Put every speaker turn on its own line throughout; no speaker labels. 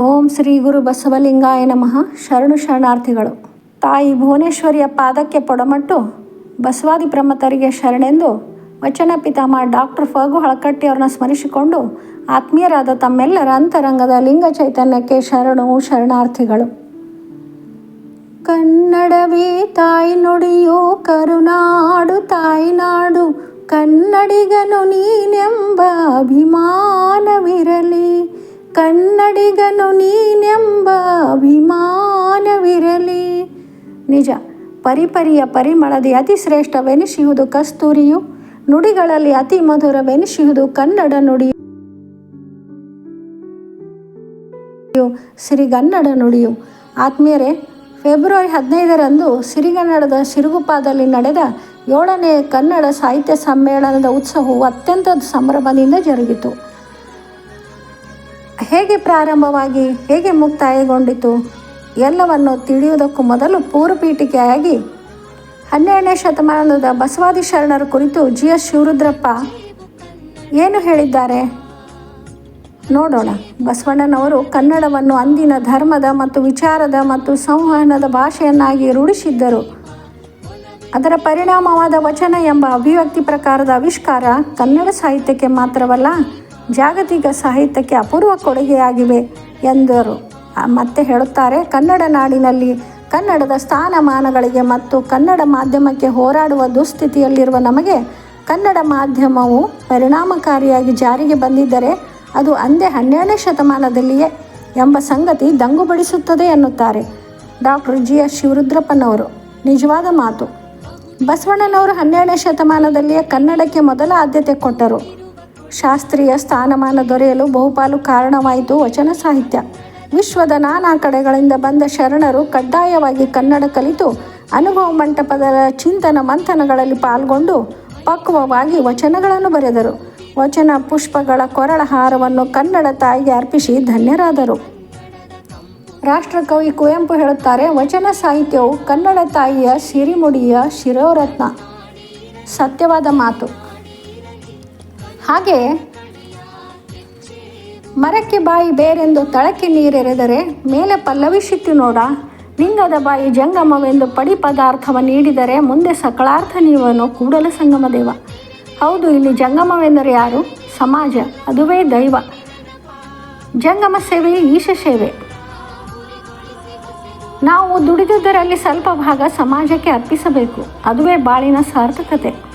ಓಂ ಶ್ರೀ ಗುರು ಬಸವಲಿಂಗಾಯ ನಮಃ. ಶರಣು ಶರಣಾರ್ಥಿಗಳು, ತಾಯಿ ಭುವನೇಶ್ವರಿಯ ಪಾದಕ್ಕೆ ಪೊಡಮಟ್ಟು ಬಸವಾದಿ ಪ್ರಮತರಿಗೆ ಶರಣೆಂದು ವಚನ ಪಿತಾಮ ಡಾಕ್ಟರ್ ಫಗು ಹಳಕಟ್ಟಿ ಅವ್ರನ್ನ ಸ್ಮರಿಸಿಕೊಂಡು ಆತ್ಮೀಯರಾದ ತಮ್ಮೆಲ್ಲರ ಅಂತರಂಗದ ಲಿಂಗ ಚೈತನ್ಯಕ್ಕೆ ಶರಣು ಶರಣಾರ್ಥಿಗಳು. ಕನ್ನಡವೇ ತಾಯಿ ನುಡಿಯೋ ಕರುನಾಡು ತಾಯ್ನಾಡು ಕನ್ನಡಿಗನು ನೀನೆಂಬ ಅಭಿಮಾನವಿರಲಿ. ಕನ್ನಡಿಗನು ನೀನೆಂಬ ಅಭಿಮಾನವಿರಲಿ. ನಿಜ, ಪರಿಪರಿಯ ಪರಿಮಳದಿ ಅತಿ ಶ್ರೇಷ್ಠವೆನಿಸಿಯುವುದು ಕಸ್ತೂರಿಯು, ನುಡಿಗಳಲ್ಲಿ ಅತಿ ಮಧುರವೆನಿಸಿಯುವುದು ಕನ್ನಡ ನುಡಿಯು. ಸಿರಿಗನ್ನಡ ನುಡಿಯು. ಆತ್ಮೀಯರೇ, ಫೆಬ್ರವರಿ ಹದಿನೈದರಂದು ಸಿರಿಗನ್ನಡದ ಸಿರುಗುಪಾದಲ್ಲಿ ನಡೆದ ಏಳನೇ ಕನ್ನಡ ಸಾಹಿತ್ಯ ಸಮ್ಮೇಳನದ ಉತ್ಸವವು ಅತ್ಯಂತ ಸಂಭ್ರಮದಿಂದ ಜರುಗಿತು. ಹೇಗೆ ಪ್ರಾರಂಭವಾಗಿ, ಹೇಗೆ ಮುಕ್ತಾಯಗೊಂಡಿತು, ಎಲ್ಲವನ್ನು ತಿಳಿಯುವುದಕ್ಕೂ ಮೊದಲು ಪೂರ್ವಪೀಠಿಕೆಯಾಗಿ ಹನ್ನೆರಡನೇ ಶತಮಾನದ ಬಸವಾದಿ ಶರಣರ ಕುರಿತು ಜಿ ಎಸ್ ಶಿವರುದ್ರಪ್ಪ ಏನು ಹೇಳಿದ್ದಾರೆ? ನೋಡೋಣ. ಬಸವಣ್ಣನವರು ಕನ್ನಡವನ್ನು ಅಂದಿನ ಧರ್ಮದ ಮತ್ತು ವಿಚಾರದ ಮತ್ತು ಸಂವಹನದ ಭಾಷೆಯನ್ನಾಗಿ ರೂಢಿಸಿದ್ದರು. ಅದರ ಪರಿಣಾಮವಾದ ವಚನ ಎಂಬ ಅಭಿವ್ಯಕ್ತಿ ಪ್ರಕಾರದ ಆವಿಷ್ಕಾರ ಕನ್ನಡ ಸಾಹಿತ್ಯಕ್ಕೆ ಮಾತ್ರವಲ್ಲ ಜಾಗತಿಕ ಸಾಹಿತ್ಯಕ್ಕೆ ಅಪೂರ್ವ ಕೊಡುಗೆಯಾಗಿವೆ ಎಂದರು. ಮತ್ತೆ ಹೇಳುತ್ತಾರೆ, ಕನ್ನಡ ನಾಡಿನಲ್ಲಿ ಕನ್ನಡದ ಸ್ಥಾನಮಾನಗಳಿಗೆ ಮತ್ತು ಕನ್ನಡ ಮಾಧ್ಯಮಕ್ಕೆ ಹೋರಾಡುವ ದುಸ್ಥಿತಿಯಲ್ಲಿರುವ ನಮಗೆ ಕನ್ನಡ ಮಾಧ್ಯಮವು ಪರಿಣಾಮಕಾರಿಯಾಗಿ ಜಾರಿಗೆ ಬಂದಿದ್ದರೆ ಅದು ಅಂದೇ ಹನ್ನೆರಡನೇ ಶತಮಾನದಲ್ಲಿಯೇ ಎಂಬ ಸಂಗತಿ ದಂಗುಬಡಿಸುತ್ತದೆ ಎನ್ನುತ್ತಾರೆ. ಡಾಕ್ಟರ್ ಜಿ ಎಸ್ ಶಿವರುದ್ರಪ್ಪನವರು. ನಿಜವಾದ ಮಾತು. ಬಸವಣ್ಣನವರು ಹನ್ನೆರಡನೇ ಶತಮಾನದಲ್ಲಿಯೇ ಕನ್ನಡಕ್ಕೆ ಮೊದಲ ಆದ್ಯತೆ ಕೊಟ್ಟರು. ಶಾಸ್ತ್ರೀಯ ಸ್ಥಾನಮಾನ ದೊರೆಯಲು ಬಹುಪಾಲು ಕಾರಣವಾಯಿತು ವಚನ ಸಾಹಿತ್ಯ. ವಿಶ್ವದ ನಾನಾ ಕಡೆಗಳಿಂದ ಬಂದ ಶರಣರು ಕಡ್ಡಾಯವಾಗಿ ಕನ್ನಡ ಕಲಿತು, ಅನುಭವ ಮಂಟಪದ ಚಿಂತನ ಮಂಥನಗಳಲ್ಲಿ ಪಾಲ್ಗೊಂಡು ಪಕ್ವವಾಗಿ ವಚನಗಳನ್ನು ಬರೆದರು. ವಚನ ಪುಷ್ಪಗಳ ಕೊರಳ ಹಾರವನ್ನು ಕನ್ನಡ ತಾಯಿಗೆ ಅರ್ಪಿಸಿ ಧನ್ಯರಾದರು. ರಾಷ್ಟ್ರಕವಿ ಕುವೆಂಪು ಹೇಳುತ್ತಾರೆ, ವಚನ ಸಾಹಿತ್ಯವು ಕನ್ನಡ ತಾಯಿಯ ಸಿರಿಮುಡಿಯ ಶಿರೋರತ್ನ. ಸತ್ಯವಾದ ಮಾತು. ಹಾಗೆ ಮರಕ್ಕೆ ಬಾಯಿ ಬೇರೆಂದು ತಳಕ್ಕೆ ನೀರೆರೆದರೆ ಮೇಲೆ ಪಲ್ಲವಿಸಿತ್ತು ನೋಡ. ಲಿಂಗದ ಬಾಯಿ ಜಂಗಮವೆಂದು ಪಡಿ ಪದಾರ್ಥವ ನೀಡಿದರೆ ಮುಂದೆ ಸಕಳಾರ್ಥ ನೀವನು ಕೂಡಲ ಸಂಗಮ ದೇವ. ಹೌದು, ಇಲ್ಲಿ ಜಂಗಮವೆಂದರೆ ಯಾರು? ಸಮಾಜ, ಅದುವೇ ದೈವ. ಜಂಗಮ ಸೇವೆ, ಈಶ ಸೇವೆ. ನಾವು ದುಡಿದುದರಲ್ಲಿ ಸ್ವಲ್ಪ ಭಾಗ ಸಮಾಜಕ್ಕೆ ಅರ್ಪಿಸಬೇಕು. ಅದುವೇ ಬಾಳಿನ ಸಾರ್ಥಕತೆ.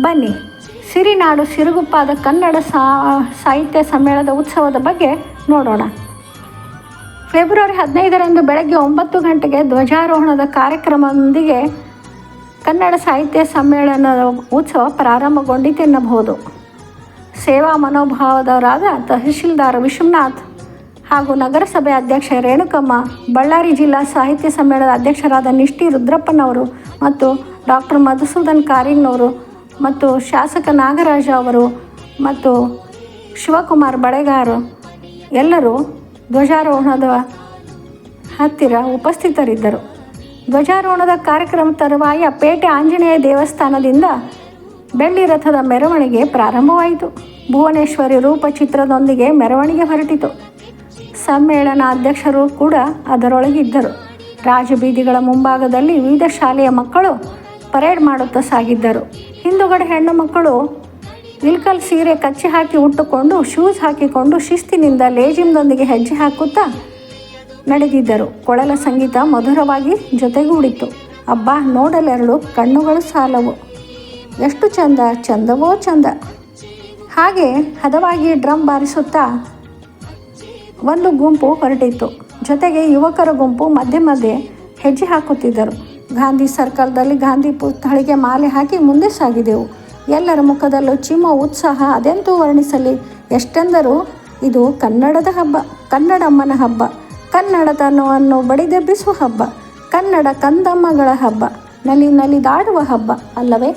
ಬನ್ನಿ. ಸಿರಿನಾಡು ಸಿರುಗುಪ್ಪಾದ ಕನ್ನಡ ಸಾಹಿತ್ಯ ಸಮ್ಮೇಳನದ ಉತ್ಸವದ ಬಗ್ಗೆ ನೋಡೋಣ. ಫೆಬ್ರವರಿ ಹದಿನೈದರಂದು ಬೆಳಗ್ಗೆ ಒಂಬತ್ತು ಗಂಟೆಗೆ ಧ್ವಜಾರೋಹಣದ ಕಾರ್ಯಕ್ರಮದೊಂದಿಗೆ ಕನ್ನಡ ಸಾಹಿತ್ಯ ಸಮ್ಮೇಳನದ ಉತ್ಸವ ಪ್ರಾರಂಭಗೊಂಡಿತೆನ್ನಬಹುದು. ಸೇವಾ ಮನೋಭಾವದವರಾದ ತಹಶೀಲ್ದಾರ್ ವಿಶ್ವನಾಥ್ ಹಾಗೂ ನಗರಸಭೆ ಅಧ್ಯಕ್ಷ ರೇಣುಕಮ್ಮ, ಬಳ್ಳಾರಿ ಜಿಲ್ಲಾ ಸಾಹಿತ್ಯ ಸಮ್ಮೇಳನದ ಅಧ್ಯಕ್ಷರಾದ ನಿಷ್ಠಿ ರುದ್ರಪ್ಪನವರು ಮತ್ತು ಡಾಕ್ಟರ್ ಮಧುಸೂದನ್ ಕಾರಿಂಗ್ನವರು ಮತ್ತು ಶಾಸಕ ನಾಗರಾಜ ಅವರು ಮತ್ತು ಶಿವಕುಮಾರ್ ಬಳೆಗಾರ್ ಎಲ್ಲರೂ ಧ್ವಜಾರೋಹಣದ ಹತ್ತಿರ ಉಪಸ್ಥಿತರಿದ್ದರು. ಧ್ವಜಾರೋಹಣದ ಕಾರ್ಯಕ್ರಮ ತರುವಾಯ ಪೇಟೆ ಆಂಜನೇಯ ದೇವಸ್ಥಾನದಿಂದ ಬೆಳ್ಳಿ ರಥದ ಮೆರವಣಿಗೆ ಪ್ರಾರಂಭವಾಯಿತು. ಭುವನೇಶ್ವರಿ ರೂಪಚಿತ್ರದೊಂದಿಗೆ ಮೆರವಣಿಗೆ ಹೊರಟಿತು. ಸಮ್ಮೇಳನ ಅಧ್ಯಕ್ಷರು ಕೂಡ ಅದರೊಳಗಿದ್ದರು. ರಾಜಬೀದಿಗಳ ಮುಂಭಾಗದಲ್ಲಿ ವಿವಿಧ ಶಾಲೆಯ ಮಕ್ಕಳು ಪರೇಡ್ ಮಾಡುತ್ತಾ ಸಾಗಿದ್ದರು. ಹಿಂದುಗಡೆ ಹೆಣ್ಣು ಮಕ್ಕಳು ಇಲ್ಕಲ್ ಸೀರೆ ಕಚ್ಚಿ ಹಾಕಿ ಉಟ್ಟುಕೊಂಡು ಶೂಸ್ ಹಾಕಿಕೊಂಡು ಶಿಸ್ತಿನಿಂದ ಲೇಜಿಮ್ದೊಂದಿಗೆ ಹೆಜ್ಜೆ ಹಾಕುತ್ತಾ ನಡೆದಿದ್ದರು. ಕೊಳಲ ಸಂಗೀತ ಮಧುರವಾಗಿ ಜೊತೆಗೂಡಿತ್ತು ಅಬ್ಬಾ, ನೋಡಲೆರಳು, ಕಣ್ಣುಗಳು ಸಾಲವು. ಎಷ್ಟು ಚಂದ, ಚಂದವೋ ಚಂದ. ಹಾಗೆ ಹದವಾಗಿ ಡ್ರಮ್ ಬಾರಿಸುತ್ತಾ ಒಂದು ಗುಂಪು ಹೊರಟಿತ್ತು. ಜೊತೆಗೆ ಯುವಕರ ಗುಂಪು ಮಧ್ಯೆ ಮಧ್ಯೆ ಹೆಜ್ಜೆ ಹಾಕುತ್ತಿದ್ದರು. ಗಾಂಧಿ ಸರ್ಕಲ್ದಲ್ಲಿ ಗಾಂಧಿ ಪುತ್ಥಳಿಗೆ ಮಾಲೆ ಹಾಕಿ ಮುಂದೆ ಸಾಗಿದೆವು. ಎಲ್ಲರ ಮುಖದಲ್ಲೂ ಚಿಮ್ಮ ಉತ್ಸಾಹ ಅದೆಂತೂ ವರ್ಣಿಸಲಿ. ಎಷ್ಟೆಂದರೂ ಇದು ಕನ್ನಡದ ಹಬ್ಬ ಕನ್ನಡಮ್ಮನ ಹಬ್ಬ ಕನ್ನಡತನವನ್ನು ಬಡಿದೆಬ್ಬಿಸುವ ಹಬ್ಬ, ಕನ್ನಡ ಕಂದಮ್ಮಗಳ ಹಬ್ಬ, ನಲಿ ನಲಿದಾಡುವ ಹಬ್ಬ ಅಲ್ಲವೇ?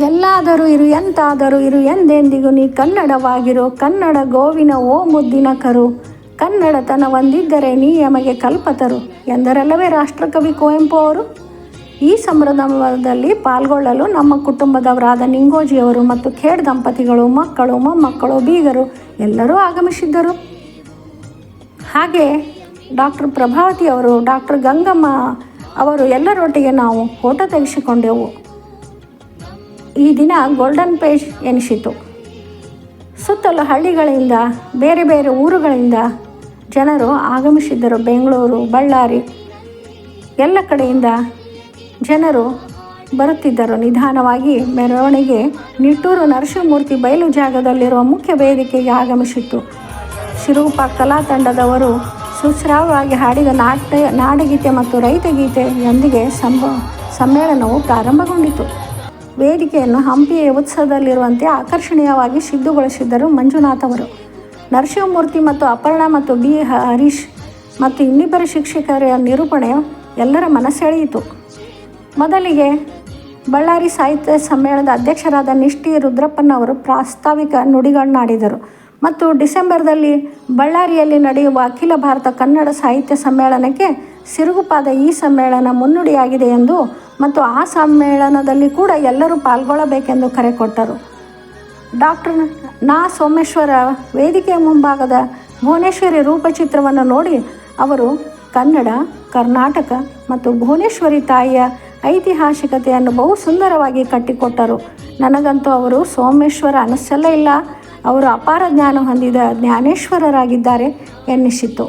ಎಲ್ಲಾದರೂ ಇರು, ಎಂತಾದರೂ ಇರು, ಎಂದೆಂದಿಗೂ ನೀ ಕನ್ನಡವಾಗಿರೋ, ಕನ್ನಡ ಗೋವಿನ ಓ ಮುದ್ದಿನ ಕರು ಕನ್ನಡತನ ಒಂದಿದ್ದರೆ ನೀ ಯಮಗೆ ಕಲ್ಪತರು ಎಂದರಲ್ಲವೇ ರಾಷ್ಟ್ರಕವಿ ಕುವೆಂಪು ಅವರು? ಈ ಸಂಭ್ರಮದಲ್ಲಿ ಪಾಲ್ಗೊಳ್ಳಲು ನಮ್ಮ ಕುಟುಂಬದವರಾದ ನಿಂಗೋಜಿಯವರು ಮತ್ತು ಖೇಡ್ ದಂಪತಿಗಳು, ಮಕ್ಕಳು, ಮೊಮ್ಮಕ್ಕಳು, ಬೀಗರು ಎಲ್ಲರೂ ಆಗಮಿಸಿದ್ದರು. ಹಾಗೆ ಡಾಕ್ಟರ್ ಪ್ರಭಾವತಿ ಅವರು, ಡಾಕ್ಟರ್ ಗಂಗಮ್ಮ ಅವರು ಎಲ್ಲರೊಟ್ಟಿಗೆ ನಾವು ಫೋಟೋ ತೆಗೆಸಿಕೊಂಡೆವು. ಈ ದಿನ ಗೋಲ್ಡನ್ ಪೇಜ್ ಎನಿಸಿತು. ಸುತ್ತಲೂ ಹಳ್ಳಿಗಳಿಂದ, ಬೇರೆ ಬೇರೆ ಊರುಗಳಿಂದ ಜನರು ಆಗಮಿಸಿದ್ದರು. ಬೆಂಗಳೂರು, ಬಳ್ಳಾರಿ ಎಲ್ಲ ಕಡೆಯಿಂದ ಜನರು ಬರುತ್ತಿದ್ದರು. ನಿಧಾನವಾಗಿ ಮೆರವಣಿಗೆ. ನಿಟ್ಟೂರು ನರಸಿಂಹಮೂರ್ತಿ ಬಯಲು ಜಾಗದಲ್ಲಿರುವ ಮುಖ್ಯ ವೇದಿಕೆಗೆ ಆಗಮಿಸಿತ್ತು. ಶಿರೂಪ ಕಲಾ ತಂಡದವರು ಸುಸ್ರಾವವಾಗಿ ಹಾಡಿದ ನಾಟ್ಯ, ನಾಡಗೀತೆ ಮತ್ತು ರೈತಗೀತೆಯೊಂದಿಗೆ ಸಂಬ, ಸಮ್ಮೇಳನವು ಪ್ರಾರಂಭಗೊಂಡಿತು. ವೇದಿಕೆಯನ್ನು ಹಂಪಿಯ ಉತ್ಸವದಲ್ಲಿರುವಂತೆ ಆಕರ್ಷಣೀಯವಾಗಿ ಸಿದ್ಧಗೊಳಿಸಿದ್ದರು ಮಂಜುನಾಥ್ ಅವರು. ನರಸಿಂಹಮೂರ್ತಿ ಮತ್ತು ಅಪರ್ಣ ಮತ್ತು ಬಿ ಹರೀಶ್ ಮತ್ತು ಇನ್ನಿಬ್ಬರ ಶಿಕ್ಷಕರ ನಿರೂಪಣೆ ಎಲ್ಲರ ಮನಸೆಳೆಯಿತು ಮೊದಲಿಗೆ ಬಳ್ಳಾರಿ ಸಾಹಿತ್ಯ ಸಮ್ಮೇಳನದ ಅಧ್ಯಕ್ಷರಾದ ನಿಷ್ಠಿ ರುದ್ರಪ್ಪನವರು ಪ್ರಾಸ್ತಾವಿಕ ನುಡಿಗಳನ್ನಾಡಿದರು ಮತ್ತು ಡಿಸೆಂಬರ್ದಲ್ಲಿ ಬಳ್ಳಾರಿಯಲ್ಲಿ ನಡೆಯುವ ಅಖಿಲ ಭಾರತ ಕನ್ನಡ ಸಾಹಿತ್ಯ ಸಮ್ಮೇಳನಕ್ಕೆ ಸಿರುಗುಪಾದ ಈ ಸಮ್ಮೇಳನ ಮುನ್ನುಡಿಯಾಗಿದೆ ಎಂದು ಮತ್ತು ಆ ಸಮ್ಮೇಳನದಲ್ಲಿ ಕೂಡ ಎಲ್ಲರೂ ಪಾಲ್ಗೊಳ್ಳಬೇಕೆಂದು ಕರೆ ಕೊಟ್ಟರು. ಡಾಕ್ಟರ್ ನಾ ಸೋಮೇಶ್ವರ ವೇದಿಕೆಯ ಮುಂಭಾಗದ ಭುವನೇಶ್ವರಿ ರೂಪಚಿತ್ರವನ್ನು ನೋಡಿ ಅವರು ಕನ್ನಡ, ಕರ್ನಾಟಕ ಮತ್ತು ಭುವನೇಶ್ವರಿ ತಾಯಿಯ ಐತಿಹಾಸಿಕತೆಯನ್ನು ಬಹು ಸುಂದರವಾಗಿ ಕಟ್ಟಿಕೊಟ್ಟರು. ನನಗಂತೂ ಅವರು ಸೋಮೇಶ್ವರ ಅನಿಸಲೇ ಇಲ್ಲ. ಅವರು ಅಪಾರ ಜ್ಞಾನ ಹೊಂದಿದ ಜ್ಞಾನೇಶ್ವರರಾಗಿದ್ದಾರೆ ಎನ್ನಿಸಿತು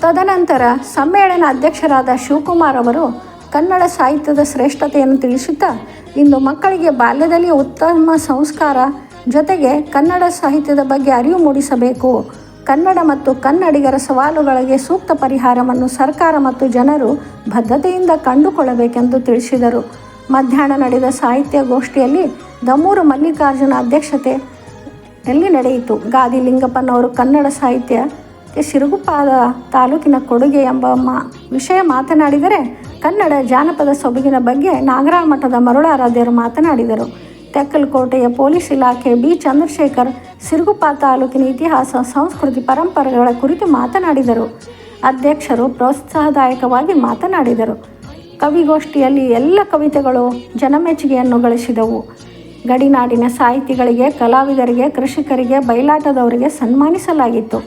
ತದನಂತರ ಸಮ್ಮೇಳನ ಅಧ್ಯಕ್ಷರಾದ ಶಿವಕುಮಾರ್ ಅವರು ಕನ್ನಡ ಸಾಹಿತ್ಯದ ಶ್ರೇಷ್ಠತೆಯನ್ನು ತಿಳಿಸುತ್ತಾ ಇಂದು ಮಕ್ಕಳಿಗೆ ಬಾಲ್ಯದಲ್ಲಿ ಉತ್ತಮ ಸಂಸ್ಕಾರ, ಜೊತೆಗೆ ಕನ್ನಡ ಸಾಹಿತ್ಯದ ಬಗ್ಗೆ ಅರಿವು ಮೂಡಿಸಬೇಕು. ಕನ್ನಡ ಮತ್ತು ಕನ್ನಡಿಗರ ಸವಾಲುಗಳಿಗೆ ಸೂಕ್ತ ಪರಿಹಾರವನ್ನು ಸರ್ಕಾರ ಮತ್ತು ಜನರು ಬದ್ಧತೆಯಿಂದ ಕಂಡುಕೊಳ್ಳಬೇಕೆಂದು ತಿಳಿಸಿದರು. ಮಧ್ಯಾಹ್ನ ನಡೆದ ಸಾಹಿತ್ಯ ಗೋಷ್ಠಿಯಲ್ಲಿ ದಮ್ಮೂರು ಮಲ್ಲಿಕಾರ್ಜುನ ಅಧ್ಯಕ್ಷತೆ ಎಲ್ಲಿ ನಡೆಯಿತು. ಗಾದಿ ಲಿಂಗಪ್ಪನವರು ಕನ್ನಡ ಸಾಹಿತ್ಯಕ್ಕೆ ಸಿರುಗುಪ್ಪಾದ ತಾಲೂಕಿನ ಕೊಡುಗೆ ಎಂಬ ಮಾ ವಿಷಯ ಮಾತನಾಡಿದರೆ ಕನ್ನಡ ಜಾನಪದ ಸೊಬಗಿನ ಬಗ್ಗೆ ನಾಗರಾಳ ಮಠದ ಮರುಳಾರಾಧ್ಯರು ಮಾತನಾಡಿದರು. ತೆಕ್ಕಲಕೋಟೆಯ ಪೊಲೀಸ್ ಇಲಾಖೆ ಬಿ. ಚಂದ್ರಶೇಖರ್, ಸಿರುಗುಪ್ಪ ತಾಲೂಕಿನ ಇತಿಹಾಸ, ಸಂಸ್ಕೃತಿ, ಪರಂಪರೆಗಳ ಕುರಿತು ಮಾತನಾಡಿದರು. ಅಧ್ಯಕ್ಷರು ಪ್ರೋತ್ಸಾಹದಾಯಕವಾಗಿ ಮಾತನಾಡಿದರು. ಕವಿಗೋಷ್ಠಿಯಲ್ಲಿ ಎಲ್ಲ ಕವಿತೆಗಳು ಜನಮೆಚ್ಚುಗೆಯನ್ನು ಗಳಿಸಿದವು. ಗಡಿನಾಡಿನ ಸಾಹಿತಿಗಳಿಗೆ, ಕಲಾವಿದರಿಗೆ, ಕೃಷಿಕರಿಗೆ, ಬಯಲಾಟದವರಿಗೆ ಸನ್ಮಾನಿಸಲಾಗಿತ್ತು.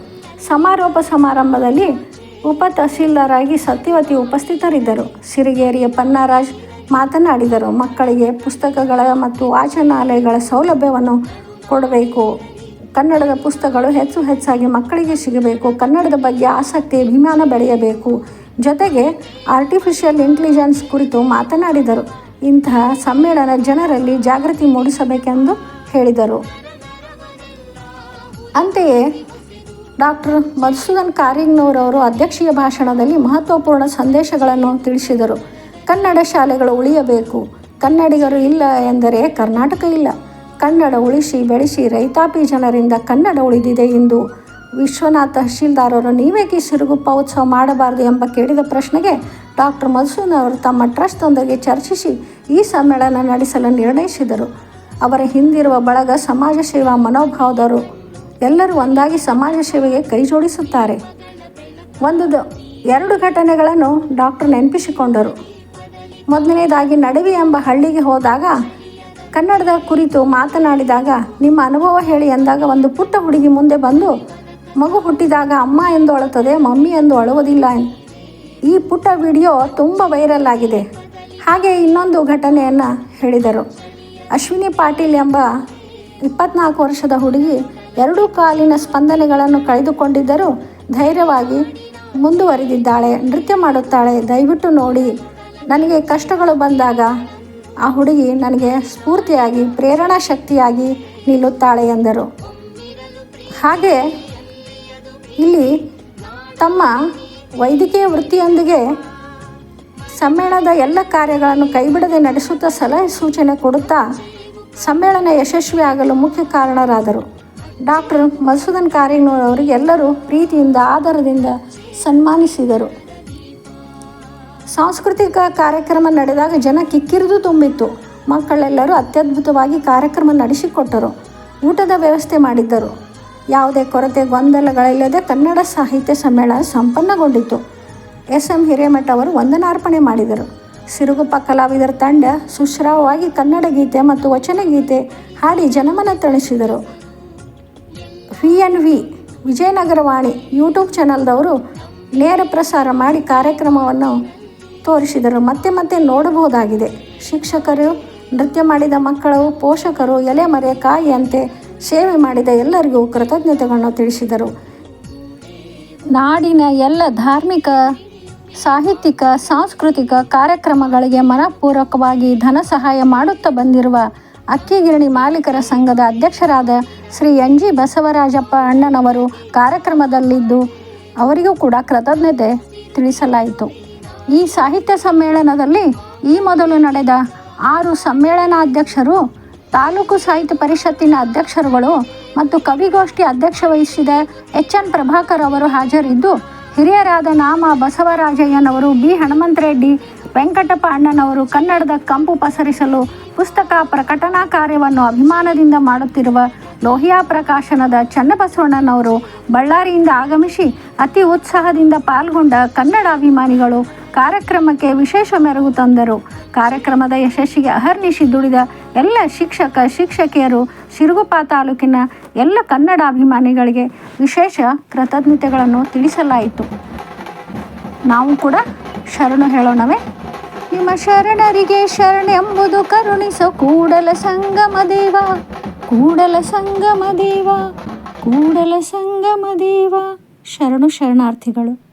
ಸಮಾರೋಪ ಸಮಾರಂಭದಲ್ಲಿ ಉಪ ತಹಶೀಲ್ದಾರಾಗಿ ಸತ್ಯವತಿ ಉಪಸ್ಥಿತರಿದ್ದರು. ಸಿರಿಗೇರಿಯ ಪನ್ನಾರಾಜ್ ಮಾತನಾಡಿದರು, ಮಕ್ಕಳಿಗೆ ಪುಸ್ತಕಗಳ ಮತ್ತು ವಾಚನಾಲಯಗಳ ಸೌಲಭ್ಯವನ್ನು ಕೊಡಬೇಕು. ಕನ್ನಡದ ಪುಸ್ತಕಗಳು ಹೆಚ್ಚು ಹೆಚ್ಚಾಗಿ ಮಕ್ಕಳಿಗೆ ಸಿಗಬೇಕು. ಕನ್ನಡದ ಬಗ್ಗೆ ಆಸಕ್ತಿ, ಅಭಿಮಾನ ಬೆಳೆಯಬೇಕು. ಜೊತೆಗೆ ಆರ್ಟಿಫಿಷಿಯಲ್ ಇಂಟೆಲಿಜೆನ್ಸ್ ಕುರಿತು ಮಾತನಾಡಿದರು. ಇಂತಹ ಸಮ್ಮೇಳನ ಜನರಲ್ಲಿ ಜಾಗೃತಿ ಮೂಡಿಸಬೇಕೆಂದು ಹೇಳಿದರು. ಅಂತೆಯೇ ಡಾಕ್ಟರ್ ಮಧುಸೂದನ್ ಕಾರಿಂಗ್ನೂರವರು ಅಧ್ಯಕ್ಷೀಯ ಭಾಷಣದಲ್ಲಿ ಮಹತ್ವಪೂರ್ಣ ಸಂದೇಶಗಳನ್ನು ತಿಳಿಸಿದರು. ಕನ್ನಡ ಶಾಲೆಗಳು ಉಳಿಯಬೇಕು. ಕನ್ನಡಿಗರು ಇಲ್ಲ ಎಂದರೆ ಕರ್ನಾಟಕ ಇಲ್ಲ. ಕನ್ನಡ ಉಳಿಸಿ ಬೆಳೆಸಿ ರೈತಾಪಿ ಜನರಿಂದ ಕನ್ನಡ ಉಳಿದಿದೆ ಎಂದು ವಿಶ್ವನಾಥ್ ತಹಶೀಲ್ದಾರರು ನೀವೇಕೆ ಸಿರುಗುಪ್ಪ ಉತ್ಸವ ಮಾಡಬಾರದು ಎಂಬ ಕೇಳಿದ ಪ್ರಶ್ನೆಗೆ ಡಾಕ್ಟರ್ ಮಧುಸೂದನ್ ಅವರು ತಮ್ಮ ಟ್ರಸ್ಟ್ನೊಂದಿಗೆ ಚರ್ಚಿಸಿ ಈ ಸಮ್ಮೇಳನ ನಡೆಸಲು ನಿರ್ಣಯಿಸಿದರು. ಅವರ ಹಿಂದಿರುವ ಬಳಗ ಸಮಾಜ ಸೇವಾ ಮನೋಭಾವದವರು ಎಲ್ಲರೂ ಒಂದಾಗಿ ಸಮಾಜ ಸೇವೆಗೆ ಕೈ ಜೋಡಿಸುತ್ತಾರೆ. ಒಂದು ಎರಡು ಘಟನೆಗಳನ್ನು ಡಾಕ್ಟರ್ ನೆನಪಿಸಿಕೊಂಡರು. ಮೊದಲನೇದಾಗಿ ನಡವಿ ಎಂಬ ಹಳ್ಳಿಗೆ ಹೋದಾಗ, ಕನ್ನಡದ ಕುರಿತು ಮಾತನಾಡಿದಾಗ, ನಿಮ್ಮ ಅನುಭವ ಹೇಳಿ ಎಂದಾಗ ಒಂದು ಪುಟ್ಟ ಹುಡುಗಿ ಮುಂದೆ ಬಂದು, ಮಗು ಹುಟ್ಟಿದಾಗ ಅಮ್ಮ ಎಂದು ಅಳುತ್ತದೆ, ಮಮ್ಮಿ ಎಂದು ಅಳುವುದಿಲ್ಲ. ಈ ಪುಟ್ಟ ವಿಡಿಯೋ ತುಂಬ ವೈರಲ್ ಆಗಿದೆ. ಹಾಗೆ ಇನ್ನೊಂದು ಘಟನೆಯನ್ನು ಹೇಳಿದರು. ಅಶ್ವಿನಿ ಪಾಟೀಲ್ ಎಂಬ ಇಪ್ಪತ್ನಾಲ್ಕು ವರ್ಷದ ಹುಡುಗಿ ಎರಡೂ ಕಾಲಿನ ಸ್ಪಂದನೆಗಳನ್ನು ಕಳೆದುಕೊಂಡಿದ್ದರೂ ಧೈರ್ಯವಾಗಿ ಮುಂದುವರಿದಿದ್ದಾಳೆ, ನೃತ್ಯ ಮಾಡುತ್ತಾಳೆ. ದಯವಿಟ್ಟು ನೋಡಿ, ನನಗೆ ಕಷ್ಟಗಳು ಬಂದಾಗ ಆ ಹುಡುಗಿ ನನಗೆ ಸ್ಫೂರ್ತಿಯಾಗಿ ಪ್ರೇರಣಾ ಶಕ್ತಿಯಾಗಿ ನಿಲ್ಲುತ್ತಾಳೆ ಎಂದರು. ಹಾಗೆ ಇಲ್ಲಿ ತಮ್ಮ ವೈದ್ಯಕೀಯ ವೃತ್ತಿಯೊಂದಿಗೆ ಸಮ್ಮೇಳನದ ಎಲ್ಲ ಕಾರ್ಯಗಳನ್ನು ಕೈಬಿಡದೆ ನಡೆಸುತ್ತಾ ಸಲಹೆ ಸೂಚನೆ ಕೊಡುತ್ತಾ ಸಮ್ಮೇಳನ ಯಶಸ್ವಿಯಾಗಲು ಮುಖ್ಯ ಕಾರಣರಾದರು. ಡಾಕ್ಟರ್ ಮಧುಸೂದನ್ ಕಾರಿಂಗ್ನೂರವರಿಗೆ ಎಲ್ಲರೂ ಪ್ರೀತಿಯಿಂದ ಆಧಾರದಿಂದ ಸನ್ಮಾನಿಸಿದರು. ಸಾಂಸ್ಕೃತಿಕ ಕಾರ್ಯಕ್ರಮ ನಡೆದಾಗ ಜನ ಕಿಕ್ಕಿರಿದು ತುಂಬಿತ್ತು. ಮಕ್ಕಳೆಲ್ಲರೂ ಅತ್ಯದ್ಭುತವಾಗಿ ಕಾರ್ಯಕ್ರಮ ನಡೆಸಿಕೊಟ್ಟರು. ಊಟದ ವ್ಯವಸ್ಥೆ ಮಾಡಿದ್ದರು. ಯಾವುದೇ ಕೊರತೆ, ಗೊಂದಲಗಳಿಲ್ಲದೆ ಕನ್ನಡ ಸಾಹಿತ್ಯ ಸಮ್ಮೇಳನ ಸಂಪನ್ನಗೊಂಡಿತು ಎಸ್ ಎಂ ಹಿರೇಮಠ ಅವರು ವಂದನಾರ್ಪಣೆ ಮಾಡಿದರು. ಸಿರುಗುಪ್ಪ ಕಲಾವಿದರ ತಂಡ ಸುಶ್ರಾವವಾಗಿ ಕನ್ನಡ ಗೀತೆ ಮತ್ತು ವಚನ ಗೀತೆ ಹಾಡಿ ಜನಮನ ತಣಿಸಿದರು. ವಿ ಎನ್ ವಿ ವಿಜಯನಗರವಾಣಿ ಯೂಟ್ಯೂಬ್ ಚಾನಲ್ದವರು ನೇರ ಪ್ರಸಾರ ಮಾಡಿ ಕಾರ್ಯಕ್ರಮವನ್ನು ತೋರಿಸಿದರು. ಮತ್ತೆ ಮತ್ತೆ ನೋಡಬಹುದಾಗಿದೆ. ಶಿಕ್ಷಕರು, ನೃತ್ಯ ಮಾಡಿದ ಮಕ್ಕಳು, ಪೋಷಕರು ಎಲೆಮರೆ ಕಾಯಿಯಂತೆ ಸೇವೆ ಮಾಡಿದ ಎಲ್ಲರಿಗೂ ಕೃತಜ್ಞತೆಗಳನ್ನು ತಿಳಿಸಿದರು. ನಾಡಿನ ಎಲ್ಲ ಧಾರ್ಮಿಕ, ಸಾಹಿತ್ಯಿಕ, ಸಾಂಸ್ಕೃತಿಕ ಕಾರ್ಯಕ್ರಮಗಳಿಗೆ ಮನಪೂರ್ವಕವಾಗಿ ಧನ ಸಹಾಯ ಮಾಡುತ್ತಾ ಬಂದಿರುವ ಅಕ್ಕಿಗಿರಣಿ ಮಾಲೀಕರ ಸಂಘದ ಅಧ್ಯಕ್ಷರಾದ ಶ್ರೀ ಎನ್ ಜಿ ಬಸವರಾಜಪ್ಪ ಅಣ್ಣನವರು ಕಾರ್ಯಕ್ರಮದಲ್ಲಿದ್ದು ಅವರಿಗೂ ಕೂಡ ಕೃತಜ್ಞತೆ ತಿಳಿಸಲಾಯಿತು. ಈ ಸಾಹಿತ್ಯ ಸಮ್ಮೇಳನದಲ್ಲಿ ಈ ಮೊದಲು ನಡೆದ ಆರು ಸಮ್ಮೇಳನಾಧ್ಯಕ್ಷರು, ತಾಲೂಕು ಸಾಹಿತ್ಯ ಪರಿಷತ್ತಿನ ಅಧ್ಯಕ್ಷರುಗಳು ಮತ್ತು ಕವಿಗೋಷ್ಠಿ ಅಧ್ಯಕ್ಷ ವಹಿಸಿದ ಎಚ್ ಎನ್ ಪ್ರಭಾಕರ್ ಅವರು ಹಾಜರಿದ್ದು, ಹಿರಿಯರಾದ ನಾಮ ಬಸವರಾಜಯ್ಯನವರು, ಬಿ ಹನುಮಂತರೆಡ್ಡಿ ವೆಂಕಟಪ್ಪ ಅಣ್ಣನವರು ಕನ್ನಡದ ಕಂಪು ಪಸರಿಸಲು ಪುಸ್ತಕ ಪ್ರಕಟಣಾ ಕಾರ್ಯವನ್ನು ಅಭಿಮಾನದಿಂದ ಮಾಡುತ್ತಿರುವ ಲೋಹಿಯಾ ಪ್ರಕಾಶನದ ಚನ್ನಬಸವಣ್ಣನವರು ಬಳ್ಳಾರಿಯಿಂದ ಆಗಮಿಸಿ ಅತಿ ಉತ್ಸಾಹದಿಂದ ಪಾಲ್ಗೊಂಡ ಕನ್ನಡ ಅಭಿಮಾನಿಗಳು ಕಾರ್ಯಕ್ರಮಕ್ಕೆ ವಿಶೇಷ ಮೆರುಗು ತಂದರು. ಕಾರ್ಯಕ್ರಮದ ಯಶಸ್ಸಿಗೆ ಅಹರ್ನಿಶಿ ದುಡಿದ ಎಲ್ಲ ಶಿಕ್ಷಕ, ಶಿಕ್ಷಕಿಯರು ಸಿರುಗುಪ್ಪ ತಾಲೂಕಿನ ಎಲ್ಲ ಕನ್ನಡ ಅಭಿಮಾನಿಗಳಿಗೆ ವಿಶೇಷ ಕೃತಜ್ಞತೆಗಳನ್ನು ತಿಳಿಸಲಾಯಿತು. ನಾವು ಕೂಡ ಶರಣು ಹೇಳೋಣವೇ? ನಿಮ್ಮ ಶರಣರಿಗೆ ಶರಣೆಂಬುದು ಕರುಣಿಸೋ ಕೂಡಲ ಸಂಗಮ ದೇವ. ಕೂಡಲ ಸಂಗಮ ದೇವ ಕೂಡಲ ಸಂಗಮ ದೇವ. ಶರಣು ಶರಣಾರ್ಥಿಗಳು.